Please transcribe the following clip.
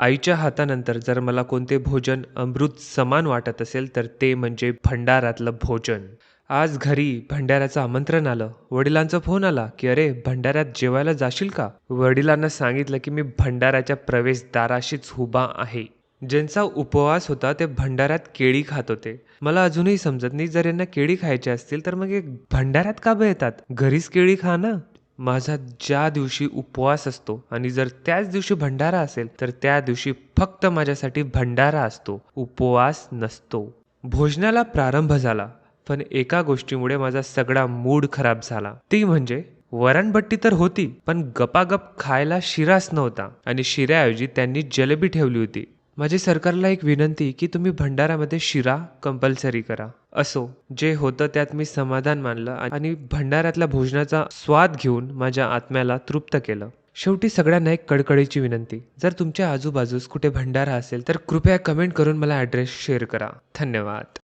आईच्या हातानंतर जर मला कोणते भोजन अमृत समान वाटत असेल तर ते म्हणजे भंडारातलं भोजन. आज घरी भंडाऱ्याचं आमंत्रण आलं. वडिलांचा फोन आला की अरे भंडाऱ्यात जेवायला जाशील का? वडिलांना सांगितलं की मी भंडाऱ्याच्या प्रवेशदाराशीच उभा आहे. ज्यांचा उपवास होता ते भंडाऱ्यात केळी खात होते. मला अजूनही समजत नाही जर यांना केळी खायची असतील तर मग हे भंडाऱ्यात का येतात घरीच केळी खा ना. माझा ज्या दिवशी उपवास असतो आणि जर त्याच दिवशी भंडारा असेल तर त्या दिवशी फक्त माझ्यासाठी भंडारा असतो उपवास नसतो. भोजनाला प्रारंभ झाला पण एका गोष्टीमुळे माझा सगळा मूड खराब झाला. ती म्हणजे वरणभट्टी तर होती पण गपागप खायला शिराच नव्हता आणि शिऱ्याऐवजी त्यांनी जलेबी ठेवली होती. माझी सरकारला एक विनंती की तुम्ही भंडारामध्ये शिरा कंपल्सरी करा. असो जे होतं त्यात मी समाधान मानलं आणि भंडाऱ्यातल्या भोजनाचा स्वाद घेऊन माझ्या आत्म्याला तृप्त केलं. शेवटी सगळ्यांना एक कडकडीची विनंती. जर तुमच्या आजूबाजूस कुठे भंडारा असेल तर कृपया कमेंट करून मला ॲड्रेस शेअर करा. धन्यवाद.